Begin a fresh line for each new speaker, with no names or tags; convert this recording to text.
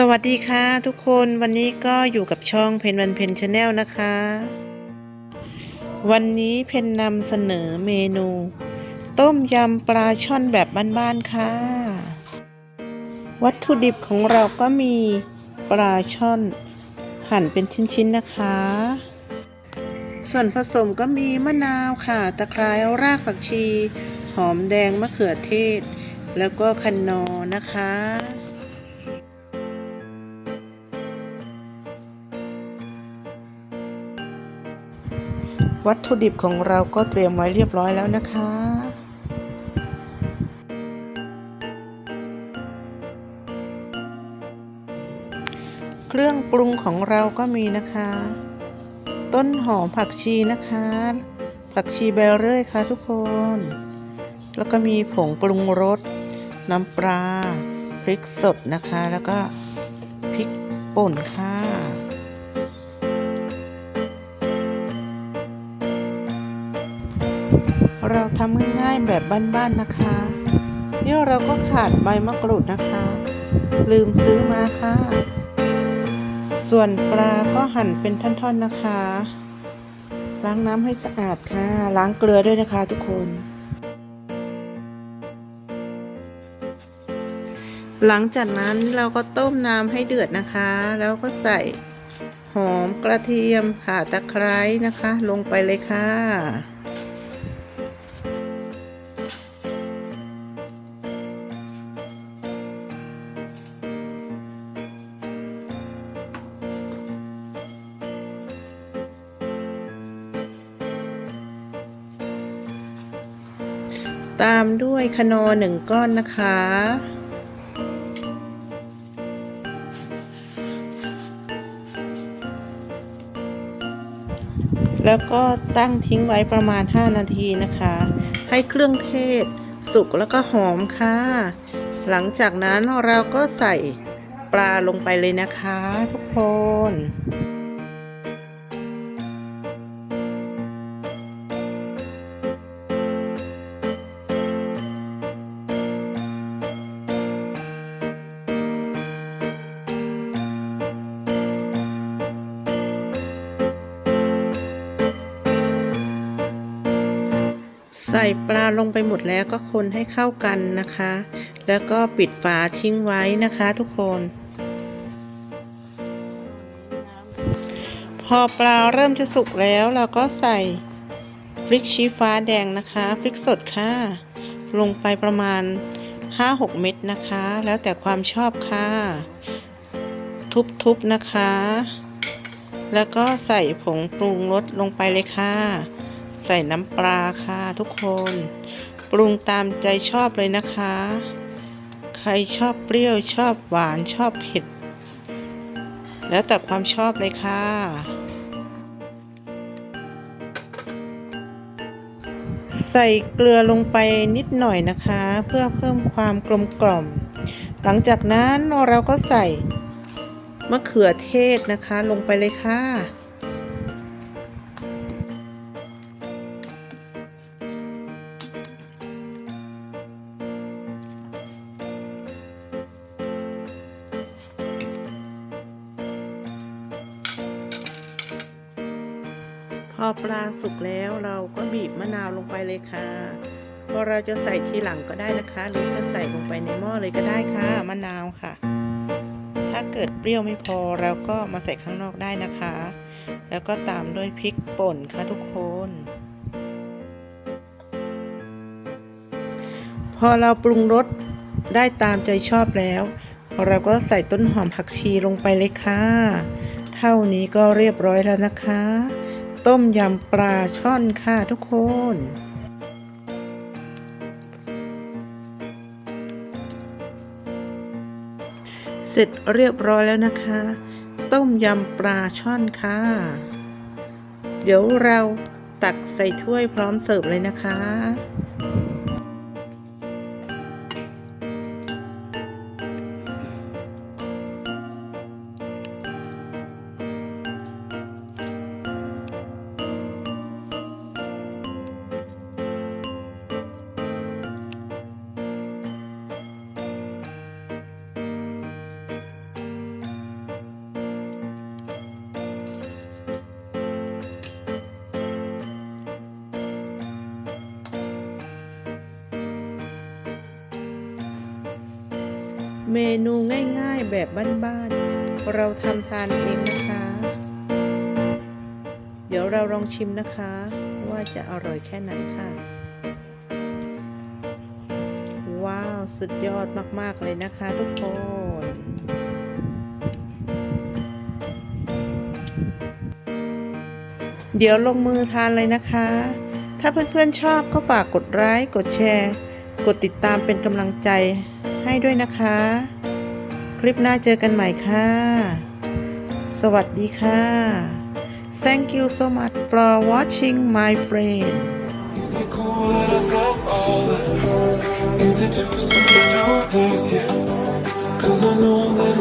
สวัสดีค่ะทุกคนวันนี้ก็อยู่กับช่องเพนวันเพนชาแนลนะคะ วันนี้เพนนำเสนอเมนู ต้มยำปลาช่อนแบบบ้านๆค่ะ วัตถุดิบของเราก็มีปลาช่อน หั่นเป็นชิ้นๆนะคะ ส่วนผสมก็มีมะนาวค่ะ ตะไคร้รากผักชี หอมแดงมะเขือเทศ แล้วก็คันนอนะคะ วัตถุดิบของเราก็เตรียมไว้เรียบร้อยแล้วนะคะ เครื่องปรุงของเราก็มีนะคะ ต้นหอมผักชีนะคะ ผักชีใบเรื่อยค่ะทุกคน แล้วก็มีผงปรุงรส น้ำปลาพริกสดนะคะ แล้วก็พริกป่นค่ะำง่ายๆแบบบ้านๆนะคะ นี่เราก็ขาดใบมะกรูดนะคะ ลืมซื้อมาค่ะ ส่วนปลาก็หั่นเป็นท่อนๆนะคะ ล้างน้ำให้สะอาดค่ะ ล้างเกลือด้วยนะคะทุกคน หลังจากนั้นเราก็ต้มน้ำให้เดือดนะคะ แล้วก็ใส่หอมกระเทียมข่าตะไคร้นะคะ ลงไปเลยค่ะ ตามด้วยคนอหนึ่งก้อนนะคะ แล้วก็ตั้งทิ้งไว้ประมาณ 5 นาทีนะคะ ให้เครื่องเทศสุกแล้วก็หอมค่ะ หลังจากนั้นเราก็ใส่ปลาลงไปเลยนะคะทุกคน ใส่ปลาลงไปหมดแล้วก็คนให้เข้ากันนะคะ แล้วก็ปิดฝาทิ้งไว้นะคะทุกคน พอปลาเริ่มจะสุกแล้วเราก็ใส่พริกชี้ฟ้าแดงนะคะพริกสดค่ะ ลงไปประมาณ 5-6 เม็ดนะคะ แล้วแต่ความชอบค่ะ ทุบๆนะคะ แล้วก็ใส่ผงปรุงรสลงไปเลยค่ะ ใส่น้ำปลาค่ะทุกคน ปรุงตามใจชอบเลยนะคะ ใครชอบเปรี้ยวชอบหวานชอบเผ็ด แล้วแต่ความชอบเลยค่ะ ใส่เกลือลงไปนิดหน่อยนะคะ เพื่อเพิ่มความกลมกล่อม หลังจากนั้นเราก็ใส่มะเขือเทศนะคะลงไปเลยค่ะ พอปลาสุกแล้วเราก็บีบมะนาวลงไปเลยค่ะพอเราจะใส่ทีหลังก็ได้นะคะ หรือจะใส่ลงไปในหม้อเลยก็ได้ค่ะมะนาวค่ะ ถ้าเกิดเปรี้ยวไม่พอเราก็มาใส่ข้างนอกได้นะคะ แล้วก็ตามด้วยพริกป่นค่ะทุกคน พอเราปรุงรสได้ตามใจชอบแล้ว เราก็ใส่ต้นหอมผักชีลงไปเลยค่ะ เท่านี้ก็เรียบร้อยแล้วนะคะ ต้มยำปลาช่อนค่ะทุกคน เสร็จเรียบร้อยแล้วนะคะ ต้มยำปลาช่อนค่ะ เดี๋ยวเราตักใส่ถ้วยพร้อมเสิร์ฟเลยนะคะ เมนูง่ายๆแบบบ้านๆ เราทำทานเองนะคะ เดี๋ยวเราลองชิมนะคะ ว่าจะอร่อยแค่ไหนค่ะ ว้าว สุดยอดมากๆเลยนะคะทุกคนเดี๋ยวลงมือทานเลยนะคะ ถ้าเพื่อนๆชอบก็ฝากกดไลค์ กดแชร์ กดติดตามเป็นกำลังใจ ให้ด้วยนะคะ คลิปหน้าเจอกันใหม่ค่ะ สวัสดีค่ะ Thank you so much for watching my friend
Is it cool that I said all that? Is it too soon to do this yet? Cause I know that